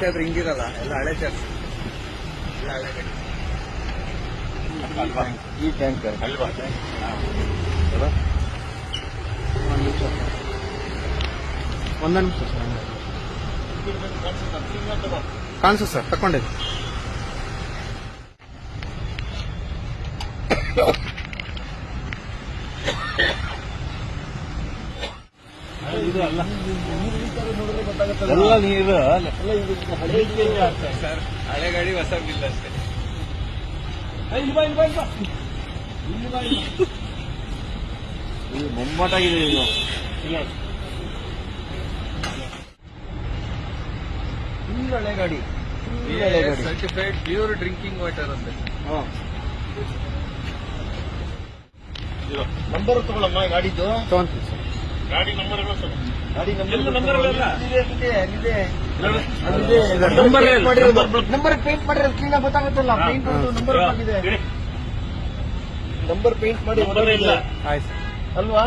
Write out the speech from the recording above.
ಆದ್ರೆ ಹಿಂಗಿರಲ್ಲ ಎಲ್ಲ ಹಳೆ ಚರ್ಚ್ ಎಲ್ಲ ಹಳೆ ಈ ಟ್ಯಾಂಕರ್ ಒಂದೇ ನಿಮಿಷ. ಸರ್. ತಕೊಂಡಿದ್ದೆ ಸರ್ ತಕೊಂಡಿದ್ದೆ ಎಲ್ಲ ನೀರು ಸರ್ ಹಳೆ ಗಾಡಿ ಹೊಸ ಬಿಲ್ ಅಷ್ಟೇ. ಇದು ಬೊಂಬಾಟಾಗಿದೆ ಇದು. ಫುಲ್ ಹಳೆ ಗಾಡಿ. ಫುಲ್ ಹಳೆ ಗಾಡಿ. ಸರ್ಟಿಫೈಡ್ ಪ್ಯೂರ್ ಡ್ರಿಂಕಿಂಗ್ ವಾಟರ್ ಅಂತೆ. ನಂಬರ್ ತಗೊಳ್ಳಮ್ಮ ಗಾಡಿದ್ದು ತಗೊಂತೀವಿ ಸರ್. ಗಾಡಿ ನಂಬರ್ ಗಾಡಿ ಎಲ್ಲ? ಇದೆ ಇದೆ ಇದೆ Number ನಂಬರ್ ಪೇಂಟ್ ಮಾಡಿರೋದು. ಕ್ಲೀನ್ ಆಗಿ ಗೊತ್ತಾಗುತ್ತಲ್ಲ. ಪೇಂಟ್ ನಂಬರ್ ಆಗಿದೆ ನಂಬರ್ ಪೇಂಟ್ ಮಾಡಿ ಇಲ್ಲ. ಆಯ್ತು ಸರ್ ಅಲ್ವಾ?